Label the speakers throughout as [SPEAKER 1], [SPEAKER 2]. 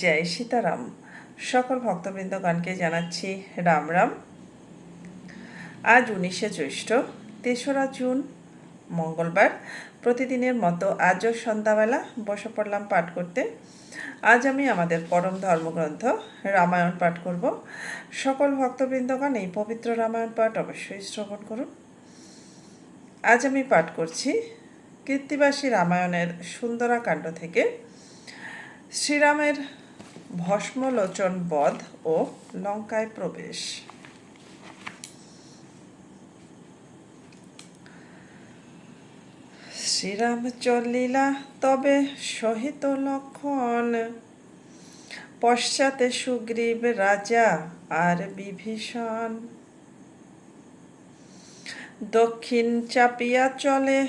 [SPEAKER 1] জয় সীতারাম। সকল ভক্তবৃন্দগণকে জানাচ্ছি রাম রাম। আজ উনিশে জ্যৈষ্ঠ, তেসরা জুন, মঙ্গলবার। প্রতিদিনের মতো আজও সন্ধ্যাবেলা বসে পড়লাম পাঠ করতে। আজ আমি আমাদের পরম ধর্মগ্রন্থ রামায়ণ পাঠ করব। সকল ভক্তবৃন্দগণ এই পবিত্র রামায়ণ পাঠ অবশ্যই শ্রবণ করুন। আজ আমি পাঠ করছি কীর্তিবাসী রামায়ণের সুন্দরাকাণ্ড থেকে। শ্রীরামের ভস্মলোচন বধ ও লঙ্কায় প্রবেশ। শ্রীরাম চলিলা তবে সহিত লক্ষণ। পশ্চাতে সুগ্রীব রাজা আর বিভীষণ। দক্ষিণ চাপিয়া চলে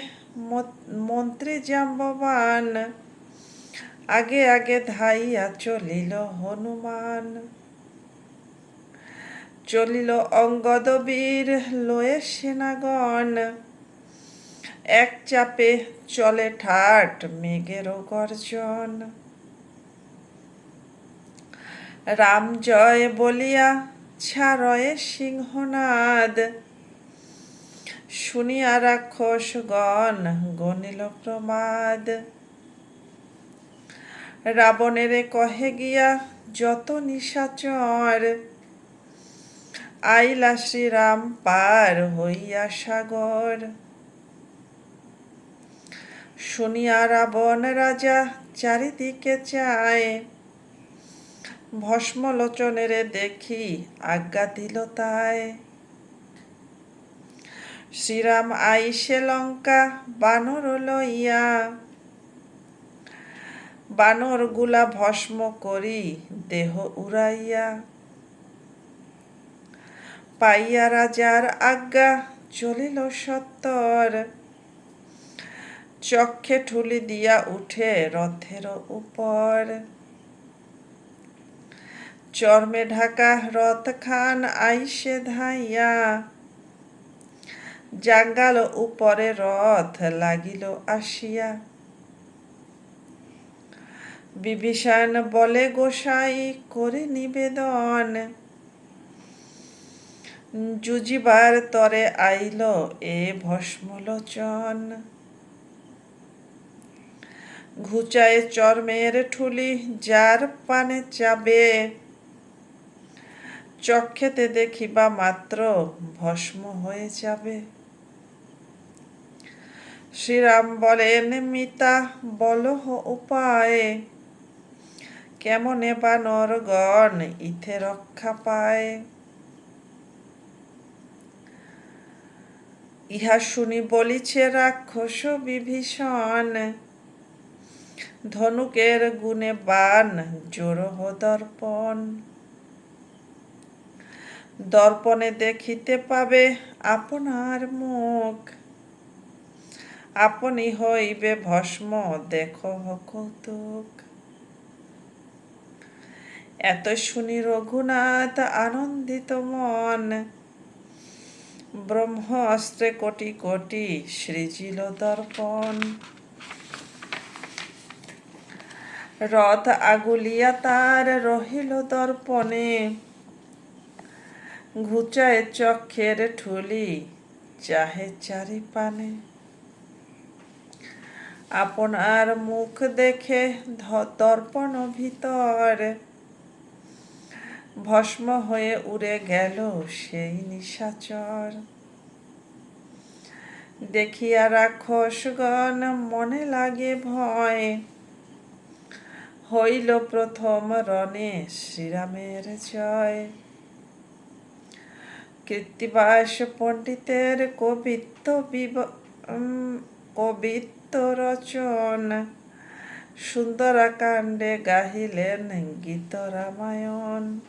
[SPEAKER 1] মন্ত্রী জাম্ববান। আগে আগে ধাইয়া চলিল হনুমান। চলিল অঙ্গদ বীর লয়ে সেনাগণ। এক চাপে চলে ঠাট মেঘেরও গর্জন। রাম জয় বলিয়া ছাড়য়ে সিংহনাদ। শুনিয়া রাক্ষসগণ গণিল প্রমাদ। রাবণের কহে গিয়া, যত নিশাচর আইলা শ্রীরাম পার হইয়া সাগর। শুনিয়া রাবণ রাজা চারিদিকে চায়। ভস্মলোচনের দেখি আজ্ঞা দিল তাই। শ্রীরাম আইসে লঙ্কা বানর লইয়া বানরগুলা ভস্ম করি, দেহ উড়াইয়া পাইয়া রাজার আজ্ঞা চলিল সত্তর। চক্ষে ঠুলি দিয়া উঠে রথের উপর। চর্মে ঢাকা রথ খান আইসে ধাইয়া। জাঙ্গাল উপরে রথ লাগিল আসিয়া। বিভীষণ বলে, গোসাই করে নিবেদন। জুজিবার তরে আইল এ ভস্মলোচন। ঘুচায় চর্মের ঠুলি, যার পানে চাবে। চক্ষেতে দেখিবা মাত্র ভস্ম হয়ে যাবে। শ্রীরাম বলেন, মিতা, বলহ উপায়ে। কেমনে বানরগণ ইথে রক্ষা পায়? ইহা শুনি বলিছে রাক্ষস বিভীষণ, ধনুকের গুণে বান জোরহ দর্পণ। দর্পণে দেখিতে পাবে আপনার মুখ। আপনি হইবে ভস্ম, দেখো কৌতুক। এত শুনি রঘুনাথ আনন্দিত মন। ব্রহ্ম অস্ত্রে কোটি কোটি সৃজিল দর্পণ। রথ আগুলিয়া তার রহিল দর্পণে। ঘুচায় চক্ষের ঠুলি চাহে চারি পানে আপনার মুখ দেখে দর্পণ ভিতর। ভস্ম হয়ে উড়ে গেল সেই নিশাচর। দেখিয়া রাক্ষসগণ মনে লাগে ভয়। হইল প্রথম রণে শ্রীরামের জয়। কৃত্তিবাস পণ্ডিতের কবিত্ব বিব কবিত্ব রচন। সুন্দরাকাণ্ডে গাহিলেন গীত রামায়ণ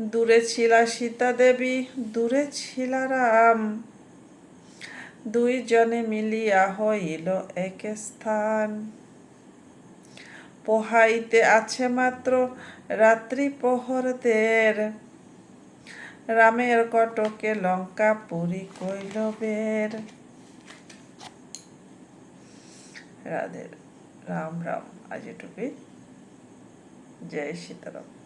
[SPEAKER 1] দূরে ছিলা সীতা দেবী, দূরে ছিলা রাম। দুইজনে মিলিয়া হইল এক স্থান। পোহাইতে আছে মাত্র রাত্রি প্রহরদের। রামের কটকে লঙ্কা পুরী কৈলবের রাধের রাম রাম, আজ এটুকুই। জয় সীতারাম।